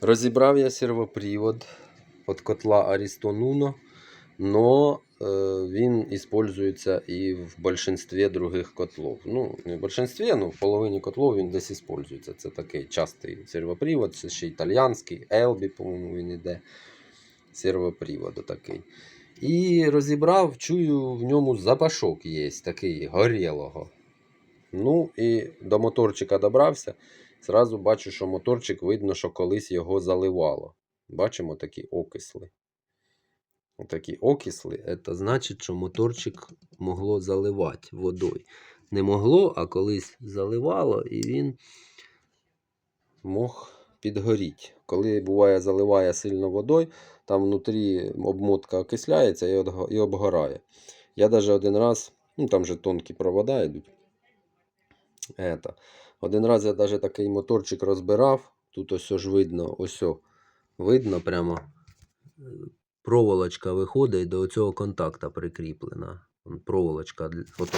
Розібрав я сервопривод від котла Ariston Uno, но е, він использується і в большинстві других котлов. Ну, не в большинстві, але в половині котлов він десь использується. Це такий частий сервопривод, це ще італіянський, Elbi, по-моєму, він іде. Сервопривод такий. І розібрав, чую, в ньому запашок є, такий горілого. Ну і до моторчика добрався. Зразу бачу, що моторчик видно, що колись його заливало. Бачимо такі окисли. Такі окисли, це значить, що моторчик могло заливати водою. Не могло, а колись заливало, і він мог підгоріти. Коли буває, заливає сильно водою, там внутрі обмотка окисляється і обгорає. Я навіть один раз, ну там же тонкі провода йдуть. Это. Один раз я навіть такий моторчик розбирав. Тут ось ж видно, ось видно прямо е, проволочка виходить до цього контакта прикріплена. Проволочка для- от.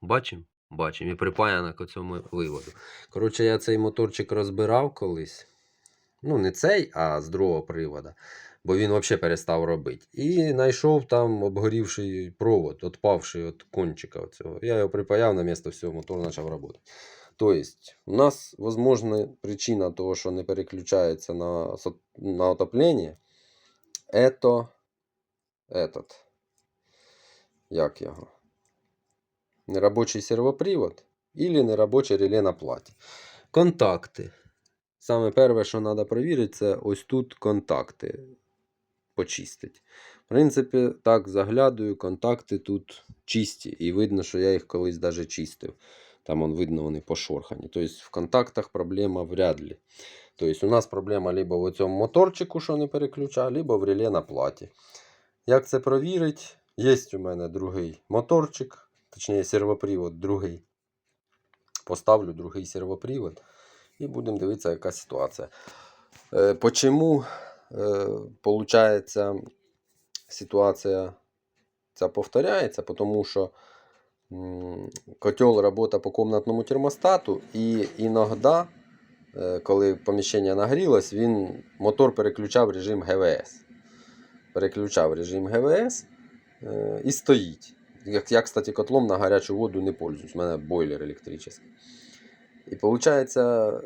Бачимо? Бачимо. І припаяна к цьому виводу. Коротше, я цей моторчик розбирав колись. Ну, не цей, а з другого привода. Бо він взагалі перестав робити. І знайшов там обгорівший провод, отпавший від кончика. Цього. Я його припаяв на місце всього, мотор почав працювати. Тобто, у нас, можливо, причина того, що не переключається на, на отоплення, это этот, як його? Неробочий сервопривод или неробоче реле на платі. Контакти. Саме перше, що треба перевірити, це ось тут контакти почистити. В принципі, так заглядаю, контакти тут чисті. І видно, що я їх колись навіть чистив. Там он видно, вони пошорхані. Тобто в контактах проблема вряд ли. Тобто у нас проблема либо в цьому моторчику, що не переключає, либо в реле на платі. Як це провірити? Є у мене другий моторчик, точніше сервопривод другий. Поставлю другий сервопривод і будемо дивитися, яка ситуація. Е, почему е, получається ситуація ця повторяється? Тому що котел робота по комнатному термостату, і іноді, е, коли поміщення нагрілось, він мотор переключав режим ГВС. Переключав режим ГВС е, і стоїть. Я, кстати, котлом на гарячу воду не пользуюсь. У мене бойлер електричний. І виходить,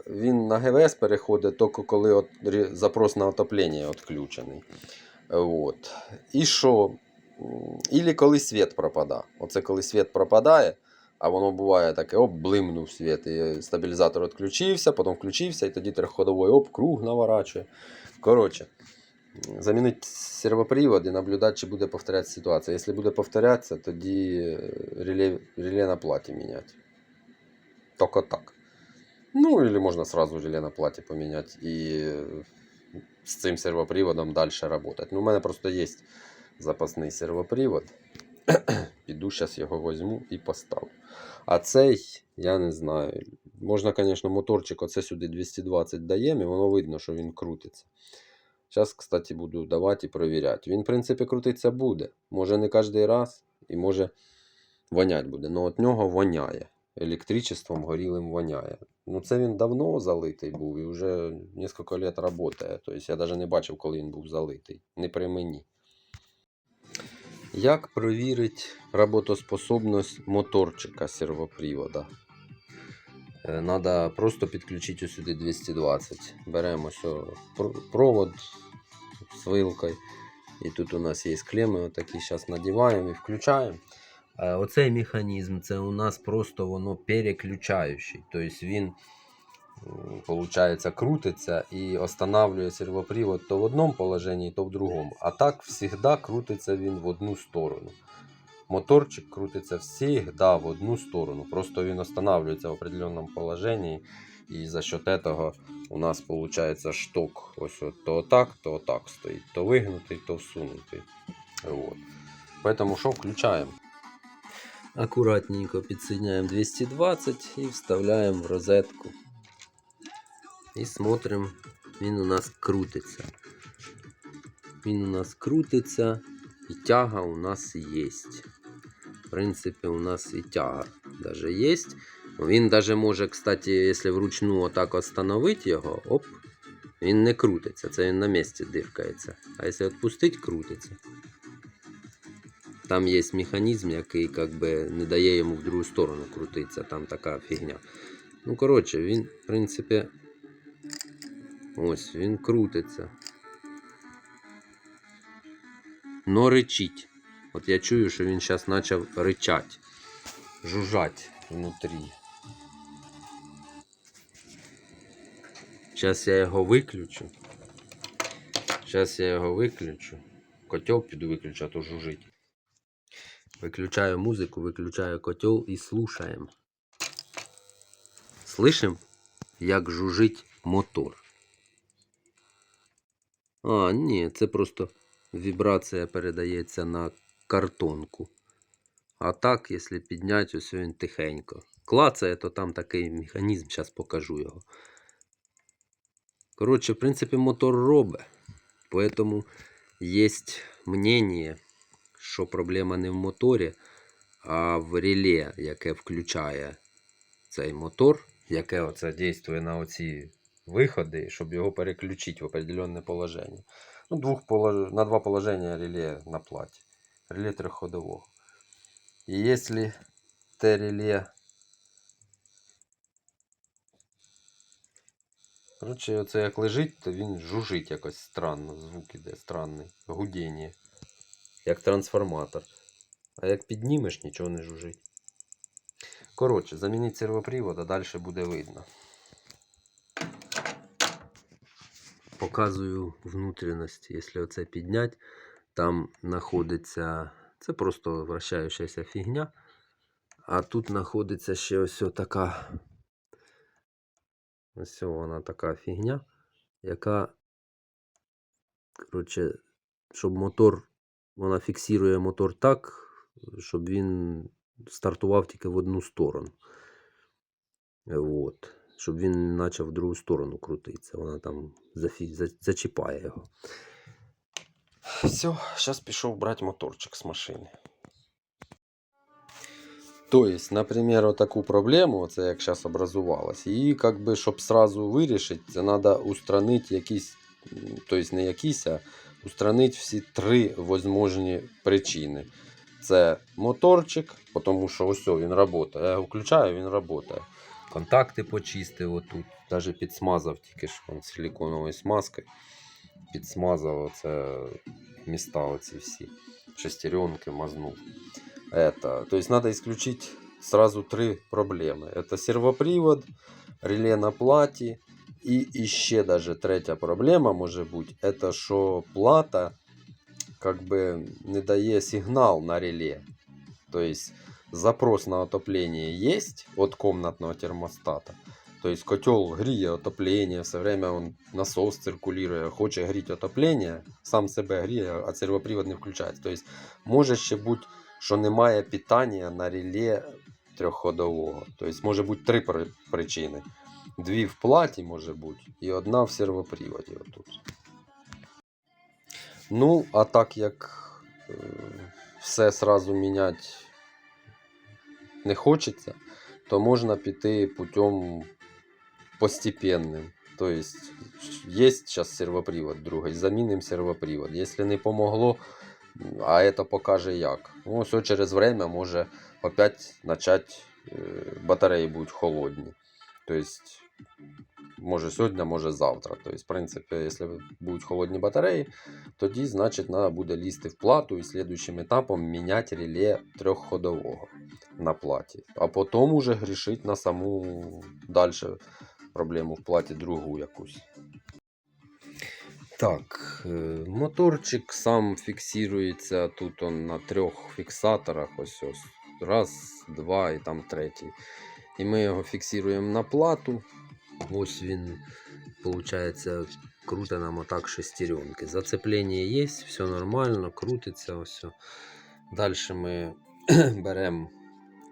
він на ГВС переходить тільки коли от запрос на отоплення відключений. От. І що? Ілі коли світ пропадає. Оце коли світ пропадає, а воно буває таке, оп, блимнув світ, і стабілізатор відключився, потім включився, і тоді трьохходовий оп, круг наворачує. Коротше, замінити сервопривод і наблюдати, чи буде повторятися ситуація. Якщо буде повторятися, тоді реле, реле на платі міняти. Только так. Ну, или можно сразу реле на плате поменять и с цим сервоприводом дальше работать. Ну, у мене просто є запасний сервопривод. Піду зараз його возьму і поставлю. А цей, я не знаю. Можна, звісно, моторчик оце сюди 220 даємо, і воно видно, що він крутиться. Зараз, кстати, буду давати і перевіряти. Він, в принципі, крутиться буде. Може не кожен раз, і може вонять буде. але від нього воняє. Електричеством горілим воняє. Ну, це він давно залитий був і вже кілька років працює. Тобто я навіть не бачив, коли він був залитий. Не при мені. Як перевірити роботоспособність моторчика сервопривода? Треба просто підключити сюди 220. Беремо провод з вилкою. І тут у нас є клеми, отакі зараз надіваємо і включаємо. Е, Оцей механізм це у нас просто воно переключаючий. Тобто він виходить, крутиться і останавливає сервопривод то в одному положенні, то в другому. А так завжди крутиться він в одну сторону. Моторчик крутиться завжди в одну сторону. Просто він останавливается в определенном положении. І за счет этого у нас получается шток ось от то так, то так стоїть. То вигнутий, то всунутий. Вот. Поэтому що включаємо? Аккуратненько підсоединяємо 220 і вставляємо в розетку. І смотрим, він у нас крутиться. Він у нас крутиться, і тяга у нас є. В принципі, у нас і тяга даже є. Він даже може, кстати, якщо вручну отак остановити його, оп, він не крутиться, це він на місці диркається. А якщо відпустити, крутиться. Там є механізм, який как би, не дає йому в другу сторону крутитися, там така фігня. Ну, коротше, він, в принципі, ось, він крутиться. Но ричить. От я чую, що він зараз почав ричать, жужжать внутрі. Зараз я його виключу. Зараз я його виключу. Котел піду а то жужить. Выключаю музыку, выключаю котел и слушаем. Слышим, як жужить мотор. А, ні, це просто вібрація передається на картонку. А так, якщо підняти, ось він тихенько. Клацає, то там такий механізм, зараз покажу його. Коротше, в принципі, мотор робить. Поэтому есть мнение, що проблема не в моторі, а в реле, яке включає цей мотор, яке оце дійствує на оці виходи, щоб його переключити в определенне положення. Ну, двох полож... На два положення реле на платі. Реле трьохходового. І якщо те реле. Коротше, оце як лежить, то він жужить якось странно. Звук іде странний. Гудіння. Як трансформатор. А як піднімеш, нічого не жужить. Коротше, замініть сервопривод, а далі буде видно. Показую внутрішності. Якщо оце підняти, там знаходиться. Це просто вращаючася фігня. А тут знаходиться ще ось така. Ось вона така фігня, яка. Коротше, щоб мотор вона фіксує мотор так, щоб він стартував тільки в одну сторону. От. Щоб він почав в другу сторону крутитися. Вона там зафі... за- зачіпає його. Все, зараз пішов брати моторчик з машини. Тобто, наприклад, таку проблему, це як зараз образувалась, її, как би, щоб сразу вирішити, це треба устранити якісь, тобто не якісь, а устранити всі три возможні причини. Це моторчик, тому що ось о, він працює. Я його включаю, він працює. Контакти почистив отут. Навіть підсмазав тільки що он силиконовою смазкою. Підсмазав оце міста оці всі. Шестеренки мазнув. Это, то есть надо исключить сразу три проблемы. Это сервопривод, реле на платі і іще даже третя проблема може бути, это що плата как бы не дає сигнал на реле. То есть запрос на отопление есть от комнатного термостата. То есть котел гріє отопление, все время он насос циркулює, хоче гріти отопление, сам себе гріє, а сервопривод не включається. То есть може ще бути, що немає питання на реле трьохходового. Тобто може бути три при- причини. Дві в платі може бути, і одна в сервоприводі отут. Ну, а так як е, все сразу міняти не хочеться, то можна піти путем постепенним. То есть есть сейчас сервопривод другий, замінимо сервопривод. Якщо не помогло, а это покаже як. Ну, все через время може опять начать е, батареї будуть холодні. То есть може сьогодні, може завтра. Тобто, в принципі, якщо будуть холодні батареї, тоді, значить, треба буде лізти в плату і слідуючим етапом міняти реле трьохходового на платі. А потім уже грішить на саму далі проблему в платі другу якусь. Так, е, моторчик сам фіксується тут он на трьох фіксаторах. Ось ось. Раз, два і там третій. І ми його фіксуємо на плату. Ось він, виходить, крутить нам отак шестеренки. Зацеплення є, все нормально, крутиться. Ось. Далі ми беремо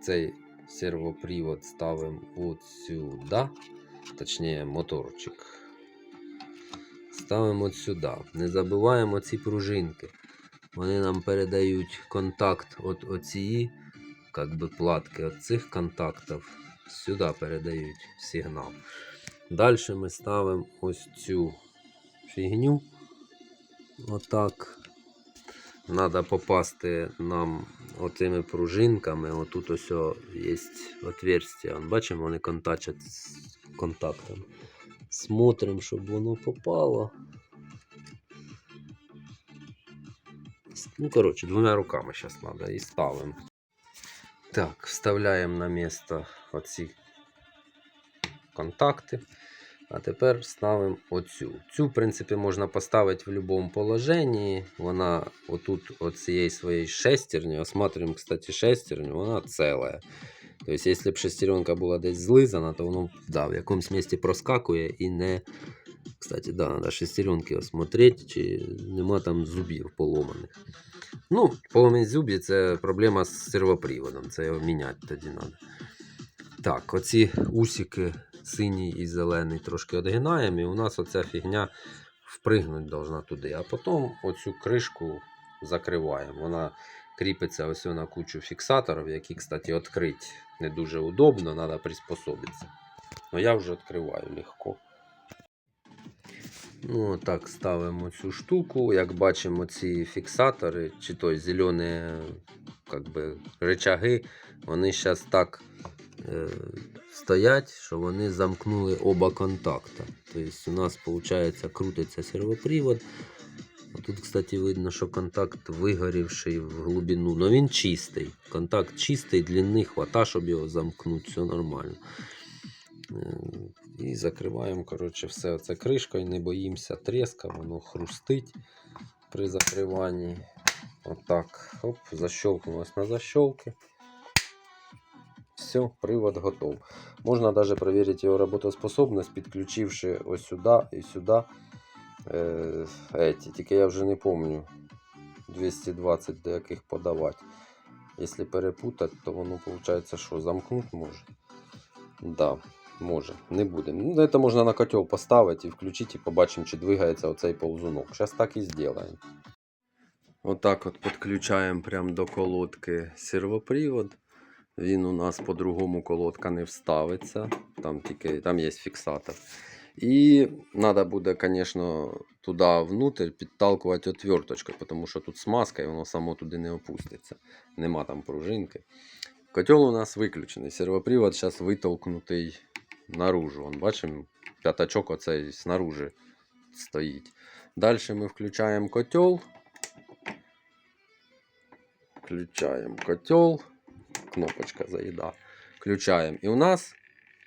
цей сервопривод, ставимо от сюди. Точніше, моторчик. Ставимо от сюди. Не забуваємо ці пружинки. Вони нам передають контакт от оцієї как би, платки, от цих контактів сюди передають сигнал. Далі ми ставимо ось цю фігню. Отак. Надо попасти нам оцими пружинками. Отут ось є отверстия. Бачимо, вони контачать з контактом. Смотрим, щоб воно попало. Ну, коротше, двома руками зараз треба і ставимо. Так, вставляємо на місце оці контакти. А тепер ставимо оцю. Цю, в принципі, можна поставити в будь-якому положенні. Вона отут оцієї своєї шестерні, осматриваємо, кстати, шестерню, вона ціла. Тобто, якщо б шестеренка була десь злизана, то воно да, в якомусь місці проскакує і не. Кстати, да, треба шестеренки осмотрети, чи нема там зубів поломаних. Ну, поломані зубі це проблема з сервоприводом, це його міняти тоді треба. Так, оці усики синій і зелений трошки одгинаємо, і у нас оця фігня впригнути должна туди. А потім оцю кришку закриваємо. Вона кріпиться ось на кучу фіксаторів, які, кстати, відкрити не дуже удобно, треба приспособитися. Но я вже відкриваю легко. Ну, так, ставимо цю штуку. Як бачимо, ці фіксатори, чи то зелені как би, рычаги, вони зараз так е, стоять, що вони замкнули оба контакта. Тобто у нас, виходить, крутиться сервопривод. Тут, кстати, видно, що контакт вигорівший в глибину. Но він чистий. Контакт чистий, длини хвата, щоб його замкнути, все нормально. Е, І закриваємо коротше, все це кришкою, не боїмося треска, воно хрустить при закриванні. Отак. Оп, защелкнулось на защелки. Все, привод готов. Можна даже проверить его работоспособность, підключивши ось сюди і сюди. Е, эти, тільки я вже не помню 220 до яких подавати. Якщо перепутати, то воно виходить, що замкнуть може. Да, може, не будемо. Ну, це можна на котел поставити і включити, і побачимо, чи двигається оцей ползунок. Зараз так і зробимо. Отак от підключаємо прямо до колодки сервопривод. Він у нас по-другому колодка не вставиться. Там тільки там є фіксатор. І треба буде, звісно, туди внутрь підталкувати отверточкою, тому що тут смазка і воно само туди не опуститься. Нема там пружинки. Котел у нас виключений. Сервопривод зараз витолкнутий наружу. Вон, бачимо, п'ятачок оцей снаружи стоїть. Далі ми включаємо котел. Включаємо котел. Кнопочка заїда. Включаємо. І у нас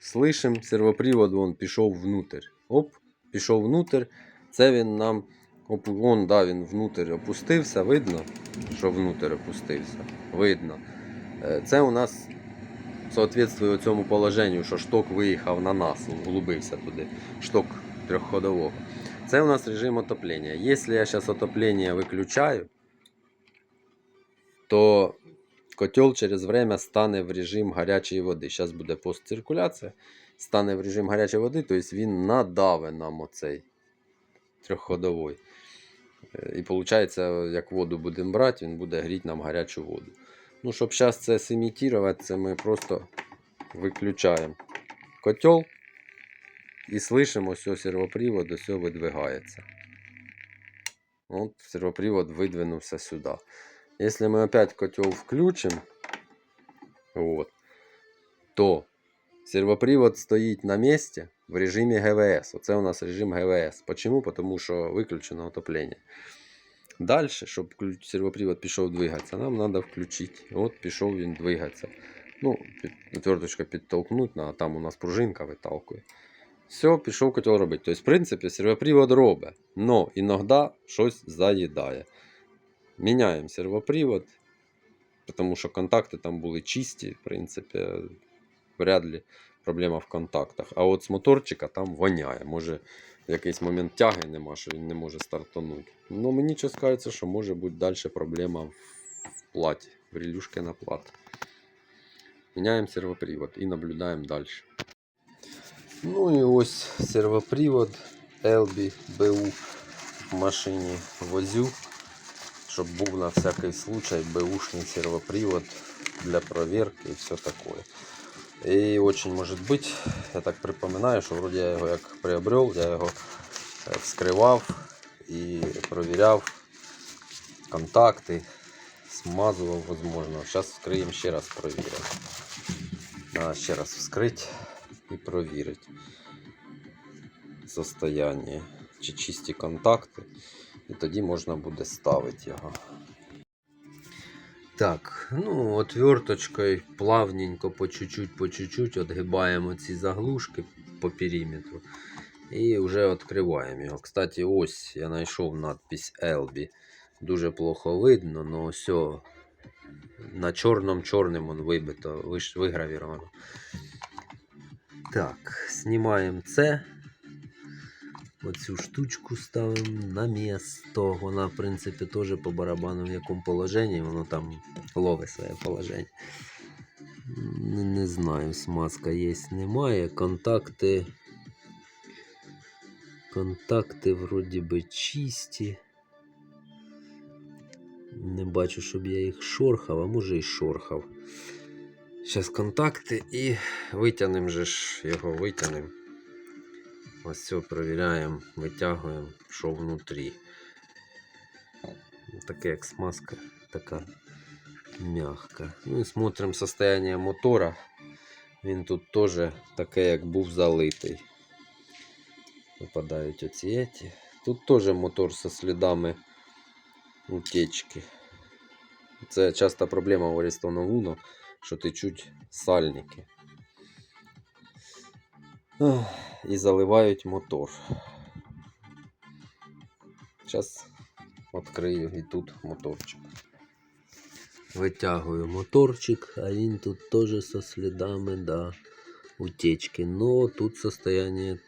слышим сервопривод, він пішов внутрь. Оп, пішов внутрь. Це він нам. Вон, да, він внутрь опустився. Видно, що внутрь опустився. Видно. Е, Це у нас соответствує цьому положенню, що шток виїхав на нас, углубився туди. Шток трьохходового. Це у нас режим отоплення. Якщо я зараз отоплення виключаю, то котел через время стане в режим гарячої води. Зараз буде постциркуляція. Стане в режим гарячої води, тобто він надаве нам оцей трьохходовий. Е, І виходить, як воду будемо брати, він буде гріти нам гарячу воду. Ну, щоб зараз це симітувати, це ми просто виключаємо котел і слышимо, ось сервопривод ось видвигається. От сервопривод видвинувся сюди. Если мы опять котел включим, вот, то сервопривод стоит на месте в режиме ГВС. Оце у нас режим ГВС. Почему? Потому що виключено отоплення. Далі, щоб сервопривод пішов двигатися, нам треба включити. От пішов він двигатися. Ну, отверточка підтолкнуть, а там у нас пружинка виталкує. Все, пішов котел робити. Тобто, в принципі, сервопривод робить, но іноді щось заїдає. Міняємо сервопривод, тому що контакти там були чисті, в принципі, вряд ли проблема в контактах. А от з моторчика там воняє. Може, в якийсь момент тяги нема, що він не може стартанути. Ну, мені щось кажеться, що може бути далі проблема в платі, в релюшки на плат. Міняємо сервопривод і наблюдаємо далі. Ну і ось сервопривод LB BU в машині возю щоб був на всякий случай бэушний сервопривод для проверки і все такое. И очень может быть, я так припоминаю, що вроді я його як приобрел, я його е, вскривав і провіряв контакти, смазував, возможно. Зараз вскриємо ще раз провіримо. Надо ще раз вскрити і провірити состояние, чи чисті контакти, і тоді можна буде ставити його. Так, ну отверточкою плавненько по чуть-чуть, по чуть-чуть отгибаємо ці заглушки по периметру і вже відкриваємо його. Кстати, ось я знайшов надпись Elby. Дуже плохо видно, але все на чорному чорним он вибито, вигравіровано. Так, знімаємо це. Оцю штучку ставимо на місто. Вона, в принципі, теж по барабану в якому положенні, воно там ловить своє положення. Не, не знаю, смазка є, немає. Контакти. Контакти вроді би чисті. Не бачу, щоб я їх шорхав, а може і шорхав. Зараз контакти і витягнемо ж його витягнемо. Ось все провіряємо, витягуємо, що внутрі. Таке як смазка, така м'яка. Ну і смотримо состояние мотора. Він тут теж таке, як був залитий. Випадають оці еті. Тут теж мотор зі слідами утечки. Це часто проблема Ariston Uno, що течуть сальники. І заливають мотор. Зараз відкрию і тут моторчик. Витягую моторчик, а він тут теж со слідами да, утечки. Но тут состояние,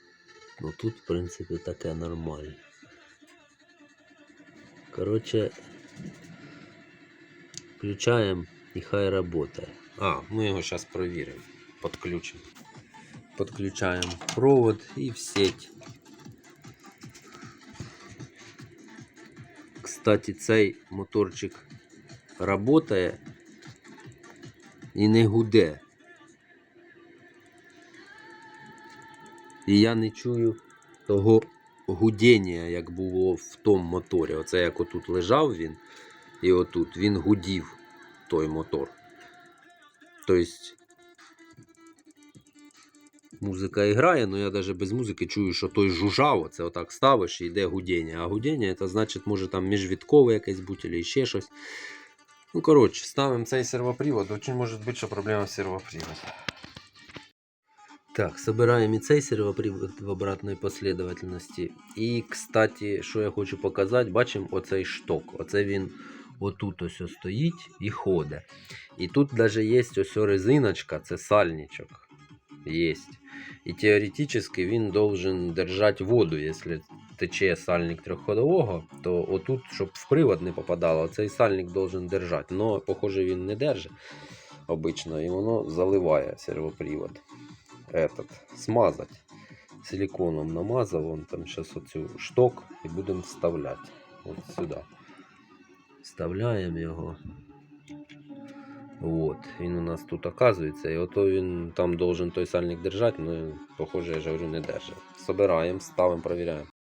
ну тут в принципі таке нормальне. Короче, включаємо і хай работає. А, ми його зараз провіримо. Подключимо. Подключаємо провод і в сеть. Кстати, цей моторчик работає і не гуде. І я не чую того гудіння, як було в тому моторі. Оце як отут лежав він, і отут він гудів той мотор. Тобто музика і грає, але я навіть без музики чую, що той жужжав, оце отак ставиш і йде гудіння. А гудіння це значить, може там міжвідкове якесь бути, або ще щось. Ну, коротше, ставимо цей сервопривод. Очень може бути, що проблема з сервоприводом. Так, собираем і цей сервопривод в обратной последовательности. І, кстати, що я хочу показати, бачимо оцей шток. Оце він отут ось стоїть і ходить. І тут даже є ось резиночка, це сальничок. Есть. І теоретично він должен держати воду, якщо тече сальник трьохходового, то отут, щоб в привод не попадало, цей сальник должен держати. Но, похоже, він не держить обично, і воно заливає сервопривод. Этот, смазать. Силиконом намазав, вон там зараз оцю шток і будемо вставляти. От сюди. Вставляємо його. Вот, він у нас тут оказується, і ото він там должен той сальник держати, але, похоже, я ж говорю, не держить. Собираємо, ставимо, провіряємо.